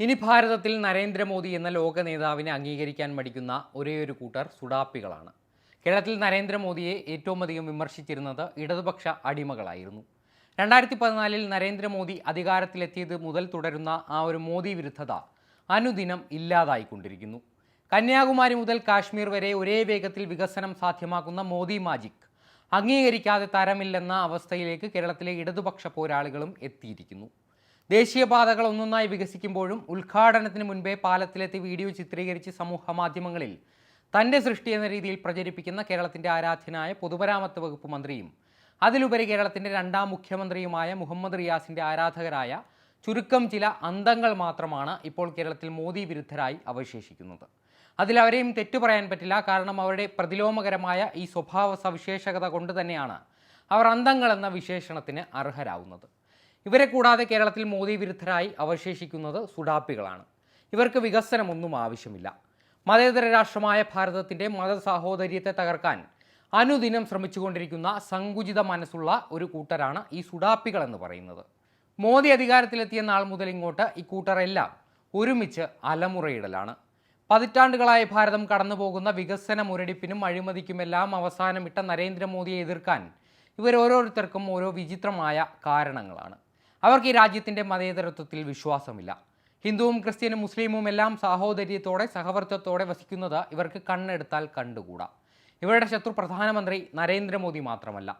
ഇനി ഭാരതത്തിൽ നരേന്ദ്രമോദി എന്ന ലോക നേതാവിനെ അംഗീകരിക്കാൻ മടിക്കുന്ന ഒരേയൊരു കൂട്ടർ സുഡാപ്പികളാണ്. കേരളത്തിൽ നരേന്ദ്രമോദിയെ ഏറ്റവും അധികം വിമർശിച്ചിരുന്നത് ഇടതുപക്ഷ അടിമകളായിരുന്നു. രണ്ടായിരത്തി പതിനാലിൽ നരേന്ദ്രമോദി അധികാരത്തിലെത്തിയത് മുതൽ തുടരുന്ന ആ ഒരു മോദി വിരുദ്ധത അനുദിനം ഇല്ലാതായിക്കൊണ്ടിരിക്കുന്നു. കന്യാകുമാരി മുതൽ കാശ്മീർ വരെ ഒരേ വേഗത്തിൽ വികസനം സാധ്യമാക്കുന്ന മോദി മാജിക് അംഗീകരിക്കാതെ തരമില്ലെന്ന അവസ്ഥയിലേക്ക് കേരളത്തിലെ ഇടതുപക്ഷ പോരാളികളും എത്തിയിരിക്കുന്നു. ദേശീയപാതകൾ ഒന്നൊന്നായി വികസിക്കുമ്പോഴും ഉദ്ഘാടനത്തിന് മുൻപേ പാലത്തിലെത്തി വീഡിയോ ചിത്രീകരിച്ച് സമൂഹ മാധ്യമങ്ങളിൽ തന്റെ സൃഷ്ടി എന്ന രീതിയിൽ പ്രചരിപ്പിക്കുന്ന കേരളത്തിന്റെ ആരാധ്യനായ പൊതുമരാമത്ത് വകുപ്പ് മന്ത്രിയും അതിലുപരി കേരളത്തിന്റെ രണ്ടാം മുഖ്യമന്ത്രിയുമായ മുഹമ്മദ് റിയാസിന്റെ ആരാധകരായ ചുരുക്കം ചില അന്തങ്ങൾ മാത്രമാണ് ഇപ്പോൾ കേരളത്തിൽ മോദി വിരുദ്ധരായി അവശേഷിക്കുന്നത്. അതിലവരെയും തെറ്റു പറയാൻ പറ്റില്ല. കാരണം അവരുടെ പ്രതിലോമകരമായ ഈ സ്വഭാവ സവിശേഷത കൊണ്ട് തന്നെയാണ് അവർ അന്തങ്ങൾ എന്ന വിശേഷണത്തിന് അർഹരാകുന്നത് ഇവരെ കൂടാതെ കേരളത്തിൽ മോദി വിരുദ്ധരായി അവശേഷിക്കുന്നത് സുഡാപ്പികളാണ്. ഇവർക്ക് വികസനമൊന്നും ആവശ്യമില്ല. മതേതര രാഷ്ട്രമായ ഭാരതത്തിന്റെ മതസാഹോദര്യത്തെ തകർക്കാൻ അനുദിനം ശ്രമിച്ചുകൊണ്ടിരിക്കുന്ന സങ്കുചിത മനസ്സുള്ള ഒരു കൂട്ടരാണ് ഈ സുഡാപ്പികൾ എന്ന് പറയുന്നത്. മോദി അധികാരത്തിലെത്തിയ നാൾ മുതൽ ഇങ്ങോട്ട് കൂട്ടരെല്ലാം ഒരുമിച്ച് അലമുറയിടലാണ്. പതിറ്റാണ്ടുകളായി ഭാരതം കടന്നുപോകുന്ന വികസന മുരടിപ്പിനും അഴിമതിക്കുമെല്ലാം അവസാനമിട്ട നരേന്ദ്രമോദിയെ എതിർക്കാൻ ഇവരോരോരുത്തർക്കും ഓരോ വിചിത്രമായ കാരണങ്ങളാണ്. അവർക്ക് ഈ രാജ്യത്തിന്റെ മതേതരത്വത്തിൽ വിശ്വാസമില്ല. ഹിന്ദുവും ക്രിസ്ത്യനും മുസ്ലിമും എല്ലാം സാഹോദര്യത്തോടെ സഹവർത്തത്തോടെ വസിക്കുന്നത് ഇവർക്ക് കണ്ണെടുത്താൽ കണ്ടുകൂടാ. ഇവരുടെ ശത്രു പ്രധാനമന്ത്രി നരേന്ദ്രമോദി മാത്രമല്ല.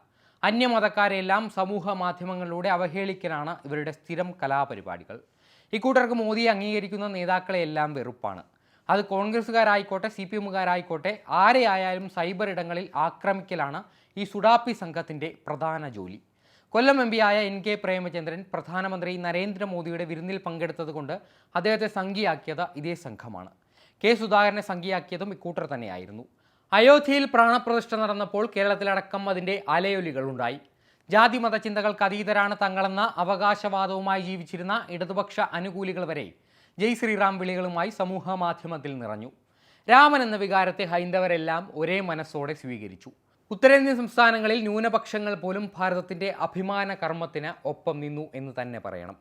അന്യമതക്കാരെല്ലാം സമൂഹ മാധ്യമങ്ങളിലൂടെ അവഹേളിക്കലാണ് ഇവരുടെ സ്ഥിരം കലാപരിപാടികൾ. ഇക്കൂട്ടർക്ക് മോദിയെ അംഗീകരിക്കുന്ന നേതാക്കളെയെല്ലാം വെറുപ്പാണ്. അത് കോൺഗ്രസ്സുകാരായിക്കോട്ടെ സി പി എമ്മുകാരായിക്കോട്ടെ ആരെയായാലും സൈബർ ഇടങ്ങളിൽ ആക്രമിക്കലാണ് ഈ സുഡാപ്പി സംഘത്തിന്റെ പ്രധാന ജോലി. കൊല്ലം എം പിയായ എൻ കെ പ്രേമചന്ദ്രൻ പ്രധാനമന്ത്രി നരേന്ദ്രമോദിയുടെ വിരുന്നിൽ പങ്കെടുത്തതുകൊണ്ട് അദ്ദേഹത്തെ സംഘിയാക്കിയത് ഇതേ സംഘമാണ്. കെ സുധാകരനെ സംഘിയാക്കിയതും ഇക്കൂട്ടർ തന്നെയായിരുന്നു. അയോധ്യയിൽ പ്രാണപ്രതിഷ്ഠ നടന്നപ്പോൾ കേരളത്തിലടക്കം അതിന്റെ അലയൊലികളുണ്ടായി. ജാതി മത ചിന്തകൾക്ക് അതീതരാണ് തങ്ങളെന്ന അവകാശവാദവുമായി ജീവിച്ചിരുന്ന ഇടതുപക്ഷ അനുകൂലികൾ വരെ ജയ് ശ്രീറാം വിളികളുമായി സമൂഹ മാധ്യമത്തിൽ നിറഞ്ഞു. രാമൻ എന്ന വികാരത്തെ ഹൈന്ദവരെല്ലാം ഒരേ മനസ്സോടെ സ്വീകരിച്ചു. ഉത്തരേന്ത്യൻ സംസ്ഥാനങ്ങളിൽ ന്യൂനപക്ഷങ്ങൾ പോലും ഭാരതത്തിന്റെ അഭിമാന കർമ്മത്തിന് ഒപ്പം നിന്നു എന്ന് തന്നെ പറയണം.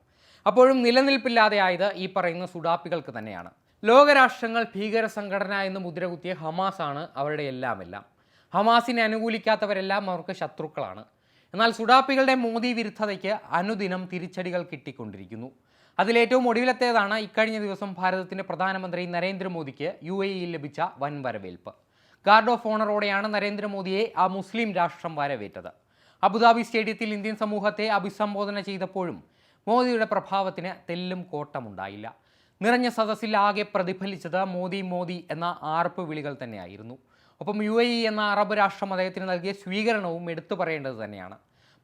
അപ്പോഴും നിലനിൽപ്പില്ലാതെയായത് ഈ പറയുന്ന സുഡാപ്പികൾക്ക് തന്നെയാണ്. ലോകരാഷ്ട്രങ്ങൾ ഭീകര സംഘടന എന്ന് മുദ്രകുത്തിയ ഹമാസാണ് അവരുടെ എല്ലാം എല്ലാം ഹമാസിനെ അനുകൂലിക്കാത്തവരെല്ലാം അവർക്ക് ശത്രുക്കളാണ്. എന്നാൽ സുഡാപ്പികളുടെ മോദി വിരുദ്ധതയ്ക്ക് അനുദിനം തിരിച്ചടികൾ കിട്ടിക്കൊണ്ടിരിക്കുന്നു. അതിലേറ്റവും ഒടുവിലത്തേതാണ് ഇക്കഴിഞ്ഞ ദിവസം ഭാരതത്തിന്റെ പ്രധാനമന്ത്രി നരേന്ദ്രമോദിക്ക് യു എ ഇയിൽ ലഭിച്ച വൻ വരവേൽപ്പ് ഗാർഡ് ഓഫ് ഓണറോടെയാണ് നരേന്ദ്രമോദിയെ ആ മുസ്ലിം രാഷ്ട്രം വരവേറ്റത്. അബുദാബി സ്റ്റേഡിയത്തിൽ ഇന്ത്യൻ സമൂഹത്തെ അഭിസംബോധന ചെയ്തപ്പോഴും മോദിയുടെ പ്രഭാവത്തിന് തെല്ലും കോട്ടമുണ്ടായില്ല. നിറഞ്ഞ സദസ്സിൽ ആകെ പ്രതിഫലിച്ചത് മോദി മോദി എന്ന ആർപ്പ് വിളികൾ തന്നെയായിരുന്നു. ഒപ്പം യു എ ഇ എന്ന അറബ് രാഷ്ട്രം അദ്ദേഹത്തിന് നൽകിയ സ്വീകരണവും എടുത്തു പറയേണ്ടത് തന്നെയാണ്.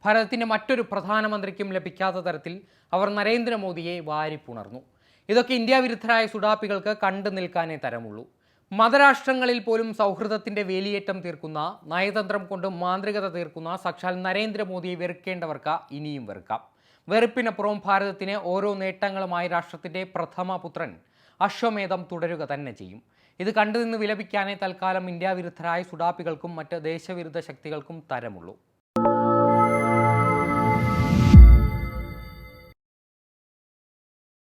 ഭാരതത്തിന്റെ മറ്റൊരു പ്രധാനമന്ത്രിക്കും ലഭിക്കാത്ത തരത്തിൽ അവർ നരേന്ദ്രമോദിയെ വാരിപ്പുണർന്നു. ഇതൊക്കെ ഇന്ത്യ വിരുദ്ധരായ സുഡാപ്പികൾക്ക് കണ്ടു നിൽക്കാനേ തരമുള്ളൂ. മതരാഷ്ട്രങ്ങളിൽ പോലും സൗഹൃദത്തിന്റെ വേലിയേറ്റം തീർക്കുന്ന നയതന്ത്രം കൊണ്ട് മാന്ത്രികത തീർക്കുന്ന സാക്ഷാൽ നരേന്ദ്രമോദിയെ വെറുക്കേണ്ടവർക്ക് ഇനിയും വെറുക്കാം. വെറുപ്പിനപ്പുറം ഭാരതത്തിന് ഓരോ നേട്ടങ്ങളുമായി രാഷ്ട്രത്തിന്റെ പ്രഥമ പുത്രൻ അശ്വമേധം തുടരുക തന്നെ ചെയ്യും. ഇത് കണ്ടുനിന്ന് വിലപിക്കാനേ തൽക്കാലം ഇന്ത്യ വിരുദ്ധരായ സുഡാപ്പികൾക്കും മറ്റ് ദേശവിരുദ്ധ ശക്തികൾക്കും തരമുള്ളൂ.